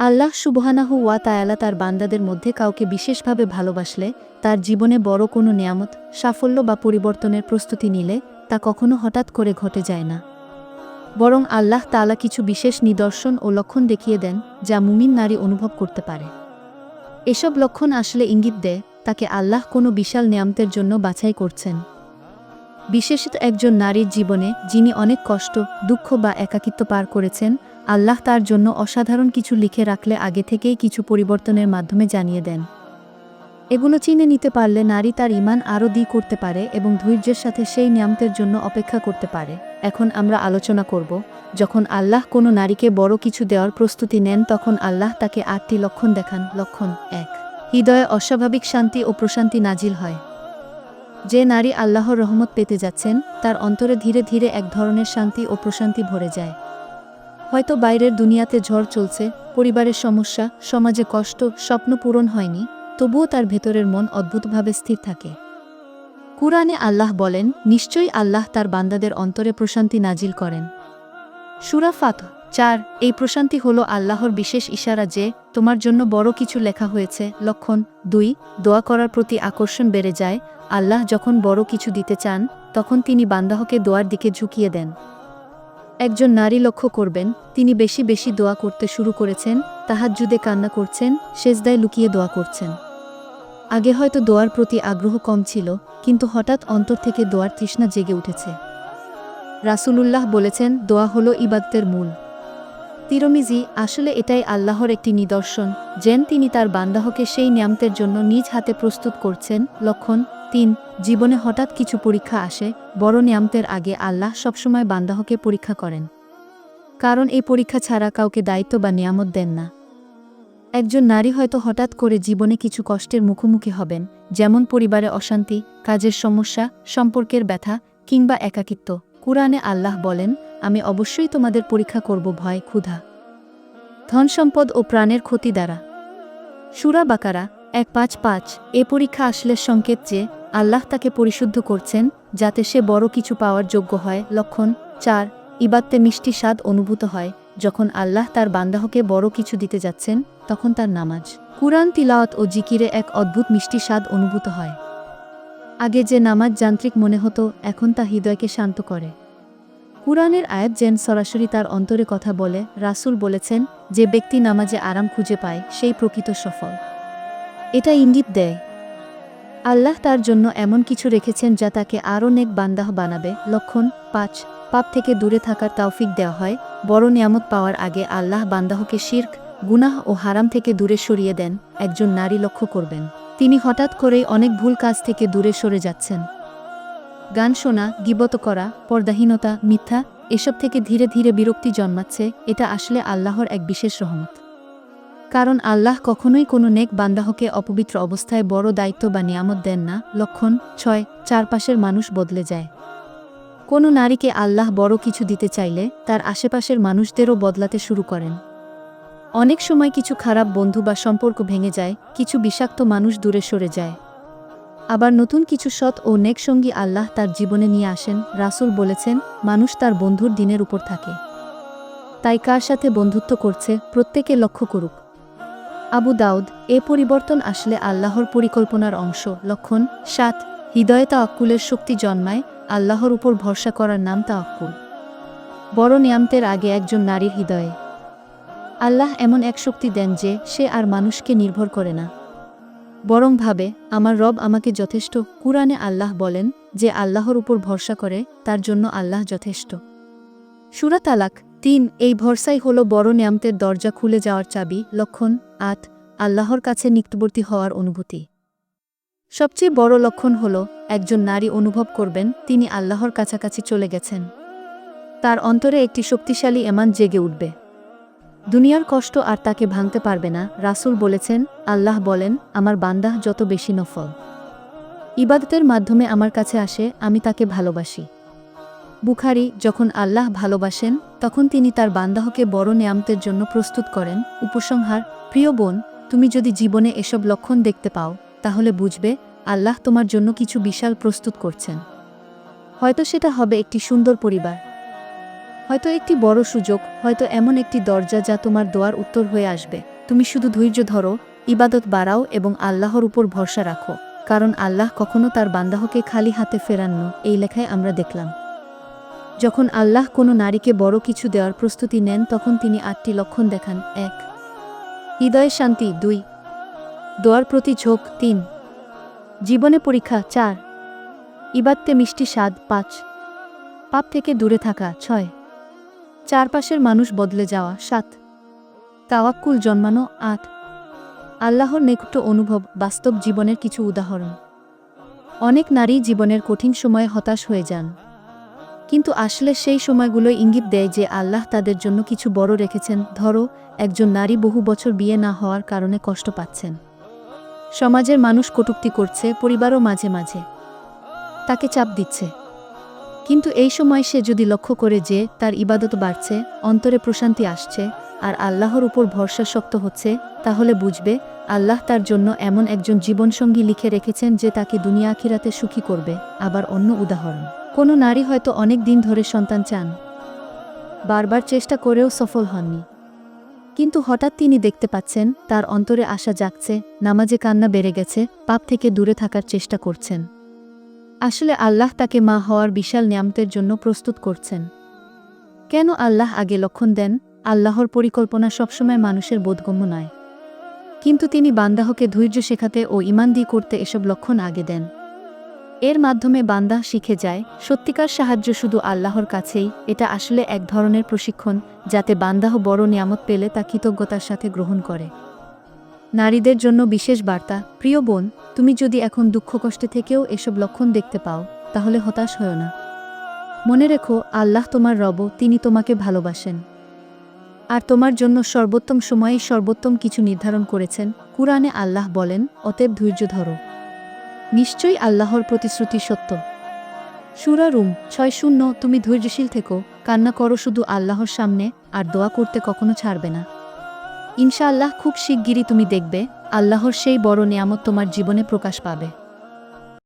আল্লাহ সুবহানাহু ওয়া তায়ালা তার বান্দাদের মধ্যে কাউকে বিশেষভাবে ভালোবাসলে, তার জীবনে বড় কোনো নিয়ামত, সাফল্য বা পরিবর্তনের প্রস্তুতি নিলে তা কখনো হঠাৎ করে ঘটে যায় না। বরং আল্লাহ তাআলা কিছু বিশেষ নিদর্শন ও লক্ষণ দেখিয়ে দেন যা মুমিন নারী অনুভব করতে পারে। এসব লক্ষণ আসলে ইঙ্গিত দেয় তাকে আল্লাহ কোনো বিশাল নিয়ামতের জন্য বাছাই করছেন। বিশেষত একজন নারীর জীবনে যিনি অনেক কষ্ট, দুঃখ বা একাকিত্ব পার করেছেন আল্লাহ তার জন্য অসাধারণ কিছু লিখে রাখলে আগে থেকেই কিছু পরিবর্তনের মাধ্যমে জানিয়ে দেন। এগুলো চিনে নিতে পারলে নারী তার ইমান আরও দি করতে পারে এবং ধৈর্যের সাথে সেই নিয়ামতের জন্য অপেক্ষা করতে পারে। এখন আমরা আলোচনা করব, যখন আল্লাহ কোনো নারীকে বড় কিছু দেওয়ার প্রস্তুতি নেন, তখন আল্লাহ তাকে আটটি লক্ষণ দেখান। লক্ষণ এক, হৃদয়ে অস্বাভাবিক শান্তি ও প্রশান্তি নাজিল হয়। যে নারী আল্লাহর রহমত পেতে যাচ্ছেন, তার অন্তরে ধীরে ধীরে এক ধরনের শান্তি ও প্রশান্তি ভরে যায়। হয়তো বাইরের দুনিয়াতে ঝড় চলছে, পরিবারের সমস্যা, সমাজে কষ্ট, স্বপ্ন পূরণ হয়নি, তবুও তার ভেতরের মন অদ্ভুতভাবে স্থির থাকে। কুরআনে আল্লাহ বলেন, নিশ্চয়ই আল্লাহ তার বান্দাদের অন্তরে প্রশান্তি নাজিল করেন। সুরা ফাত চার, এই প্রশান্তি হল আল্লাহর বিশেষ ইশারা যে, তোমার জন্য বড় কিছু লেখা হয়েছে, লক্ষণ, দুই, দোয়া করার প্রতি আকর্ষণ বেড়ে যায়, আল্লাহ যখন বড় কিছু দিতে চান, তখন তিনি বান্দাহকে দোয়ার দিকে ঝুঁকিয়ে দেন। একজন নারী লক্ষ্য করবেন, তিনি বেশি বেশি দোয়া করতে শুরু করেছেন তাহার তাহাজ্জুদে কান্না করছেন, সেজদায় লুকিয়ে দোয়া করছেন। আগে হয়তো দোয়ার প্রতি আগ্রহ কম ছিল, কিন্তু হঠাৎ অন্তর থেকে দোয়ার তৃষ্ণা জেগে উঠেছে। রাসূলুল্লাহ বলেছেন, দোয়া হলো ইবাদতের মূল। তিরমিজি, আসলে এটাই আল্লাহর একটি নিদর্শন, যেন তিনি তার বান্দাহকে সেই নিয়ামতের জন্য নিজ হাতে প্রস্তুত করছেন, লক্ষণ তিন, জীবনে হঠাৎ কিছু পরীক্ষা আসে, বড় নিয়ামতের আগে আল্লাহ সবসময় বান্দাহকে পরীক্ষা করেন। কারণ এই পরীক্ষা ছাড়া কাউকে দায়িত্ব বা নিয়ামত দেন না। একজন নারী হয়তো হঠাৎ করে জীবনে কিছু কষ্টের মুখোমুখি হবেন, যেমন পরিবারে অশান্তি, কাজের সমস্যা, সম্পর্কের ব্যথা কিংবা একাকিত্ব। কুরআনে আল্লাহ বলেন, আমি অবশ্যই তোমাদের পরীক্ষা করব ভয়, ক্ষুধা ধন সম্পদ ও প্রাণের ক্ষতি দ্বারা। সুরা বাকারা এক পাঁচ পাঁচ, এ পরীক্ষা আসলে সংকেত যে, আল্লাহ তাকে পরিশুদ্ধ করছেন, যাতে সে বড় কিছু পাওয়ার যোগ্য হয়। লক্ষণ চার ইবাত্তে মিষ্টি স্বাদ অনুভূত হয়। যখন আল্লাহ তার বান্দাহকে বড় কিছু দিতে যাচ্ছেন, তখন তার নামাজ। কুরআন, তিলাওয়াত ও জিকিরে এক অদ্ভুত মিষ্টি স্বাদ অনুভূত হয়। আগে যে নামাজ যান্ত্রিক মনে হতো, এখন তা হৃদয়কে শান্ত করে। কুরআনের আয়াত যেন সরাসরি তার অন্তরে কথা বলে। রাসূল বলেছেন, যে ব্যক্তি নামাজে আরাম খুঁজে পায়, সেই প্রকৃত সফল। এটা ইঙ্গিত দেয়। আল্লাহ তার জন্য এমন কিছু রেখেছেন যা তাকে আরও নেক বান্দাহ বানাবে। লক্ষণ পাঁচ, পাপ থেকে দূরে থাকার তাওফিক দেওয়া হয়। বড় নিয়ামত পাওয়ার আগে আল্লাহ বান্দাহকে শির্ক, গুনাহ ও হারাম থেকে দূরে সরিয়ে দেন, একজন নারী লক্ষ্য করবেন। তিনি হঠাৎ করেই অনেক ভুল কাজ থেকে দূরে সরে যাচ্ছেন। গান শোনা, গিবত করা, পর্দাহীনতা, মিথ্যা, এসব থেকে ধীরে ধীরে বিরক্তি জন্মাচ্ছে, এটা আসলে আল্লাহর এক বিশেষ রহমত। কারণ আল্লাহ কখনোই কোনো নেক বান্দাহকে অপবিত্র অবস্থায় বড় দায়িত্ব বা নিয়ামত দেন না। লক্ষণ ছয়, চারপাশের মানুষ বদলে যায়। কোনো নারীকে আল্লাহ বড় কিছু দিতে চাইলে তার আশেপাশের মানুষদেরও বদলাতে শুরু করেন। অনেক সময় কিছু খারাপ বন্ধু বা সম্পর্ক ভেঙে যায়, কিছু বিষাক্ত মানুষ দূরে সরে যায়। আবার নতুন কিছু সৎ ও নেক সঙ্গী আল্লাহ তার জীবনে নিয়ে আসেন। রাসূল বলেছেন, মানুষ তার বন্ধুর দিনের উপর থাকে। তাই কার সাথে বন্ধুত্ব করছে, প্রত্যেকে লক্ষ্য করুক। আবু দাউদ, এ পরিবর্তন আসলে আল্লাহর পরিকল্পনার অংশ। লক্ষণ, সাত, হৃদয়ে অক্কুলের শক্তি জন্মায়, আল্লাহর উপর ভরসা করার নাম তা অক্কুল বড় নিয়ামতের আগে একজন নারীর হৃদয়ে। আল্লাহ এমন এক শক্তি দেন যে সে আর মানুষকে নির্ভর করে না। বরং ভাবে, আমার রব আমাকে যথেষ্ট। কুরআনে আল্লাহ বলেন যে, আল্লাহর উপর ভরসা করে, তার জন্য আল্লাহ যথেষ্ট। সুরা তালাক তিন, এই ভরসাই হল বড় নিয়ামতের দরজা খুলে যাওয়ার চাবি, লক্ষণ আট, আল্লাহর কাছে নিকটবর্তী হওয়ার অনুভূতি। সবচেয়ে বড় লক্ষণ হল, একজন নারী অনুভব করবেন, তিনি আল্লাহর কাছাকাছি চলে গেছেন। তার অন্তরে একটি শক্তিশালী এমান জেগে উঠবে। দুনিয়ার কষ্ট আর তাকে ভাঙতে পারবে না, রাসূল বলেছেন, আল্লাহ বলেন, আমার বান্দাহ যত বেশি নফল। ইবাদতের মাধ্যমে আমার কাছে আসে, আমি তাকে ভালোবাসি। বুখারি যখন আল্লাহ ভালোবাসেন, তখন তিনি তার বান্দাহকে বড় নেয়ামতের জন্য প্রস্তুত করেন। উপসংহার, প্রিয় বোন, তুমি যদি জীবনে এসব লক্ষণ দেখতে পাও, তাহলে বুঝবে, আল্লাহ তোমার জন্য কিছু বিশাল প্রস্তুত করছেন। হয়তো সেটা হবে একটি সুন্দর পরিবার। হয়তো একটি বড় সুযোগ, হয়তো এমন একটি দরজা যা তোমার দোয়ার উত্তর হয়ে আসবে। তুমি শুধু ধৈর্য ধরো, ইবাদত বাড়াও এবং আল্লাহর উপর ভরসা রাখো। কারণ আল্লাহ কখনো তার বান্দাহকে খালি হাতে ফেরান্ন, এই লেখায় আমরা দেখলাম। যখন আল্লাহ কোনো নারীকে বড় কিছু দেওয়ার প্রস্তুতি নেন, তখন তিনি আটটি লক্ষণ দেখান। এক, হৃদয়ে শান্তি। দুই, দোয়ার প্রতি ঝোঁক। তিন, জীবনে পরীক্ষা। চার, ইবাদতে মিষ্টি স্বাদ। পাঁচ, পাপ থেকে দূরে থাকা। ছয়, চারপাশের মানুষ বদলে যাওয়া। সাত, তাওয়াক্কুল জন্মানো। আট, আল্লাহর নেকুট অনুভব। বাস্তব জীবনের কিছু উদাহরণ। অনেক নারী জীবনের কঠিন সময়ে হতাশ হয়ে যান। কিন্তু আসলে সেই সময়গুলোই ইঙ্গিত দেয় যে আল্লাহ তাদের জন্য কিছু বড় রেখেছেন। ধরো, একজন নারী বহু বছর বিয়ে না হওয়ার কারণে কষ্ট পাচ্ছেন। সমাজের মানুষ কটূক্তি করছে, পরিবারও মাঝে মাঝে তাকে চাপ দিচ্ছে। কিন্তু এই সময় সে যদি লক্ষ্য করে যে তার ইবাদত বাড়ছে, অন্তরে প্রশান্তি আসছে, আর আল্লাহর উপর ভরসা শক্ত হচ্ছে, তাহলে বুঝবে আল্লাহ তার জন্য এমন একজন জীবনসঙ্গী লিখে রেখেছেন যে তাকে দুনিয়া আখিরাতে সুখী করবে। আবার অন্য উদাহরণ। কোনো নারী হয়তো অনেক দিন ধরে সন্তান চান। বারবার চেষ্টা করেও সফল হননি। কিন্তু হঠাৎ তিনি দেখতে পাচ্ছেন, তার অন্তরে আশা জাগছে, নামাজে কান্না বেড়ে গেছে, পাপ থেকে দূরে থাকার চেষ্টা করছেন। আসলে আল্লাহ তাকে মা হওয়ার বিশাল নিয়ামতের জন্য প্রস্তুত করছেন। কেন আল্লাহ আগে লক্ষণ দেন? আল্লাহর পরিকল্পনা সবসময় মানুষের বোধগম্য নয়। কিন্তু তিনি বান্দাহকে ধৈর্য শেখাতে ও ইমান দিয়ে করতে এসব লক্ষণ আগে দেন। এর মাধ্যমে বান্দা শিখে যায়, সত্যিকার সাহায্য শুধু আল্লাহর কাছেই, এটা আসলে এক ধরনের প্রশিক্ষণ, যাতে বান্দাহ বড় নিয়ামত পেলে তা কৃতজ্ঞতার সাথে গ্রহণ করে। নারীদের জন্য বিশেষ বার্তা, প্রিয় বোন, তুমি যদি এখন দুঃখ কষ্টে থেকেও এসব লক্ষণ দেখতে পাও, তাহলে হতাশ হও না। মনে রেখো, আল্লাহ তোমার রব, তিনি তোমাকে ভালোবাসেন। আর তোমার জন্য সর্বোত্তম সময়ে সর্বোত্তম কিছু নির্ধারণ করেছেন, কুরআনে আল্লাহ বলেন, অতএব ধৈর্য ধরো। নিশ্চয়ই আল্লাহর প্রতিশ্রুতি সত্য। সুরা রুম ছয় শূন্য তুমি ধৈর্যশীল থেকো, কান্না করো শুধু আল্লাহর সামনে, আর দোয়া করতে কখনো ছাড়বে না। ইনশাআল্লাহ খুব শিগগিরই তুমি দেখবে, আল্লাহর সেই বড় নিয়ামত তোমার জীবনে প্রকাশ পাবে।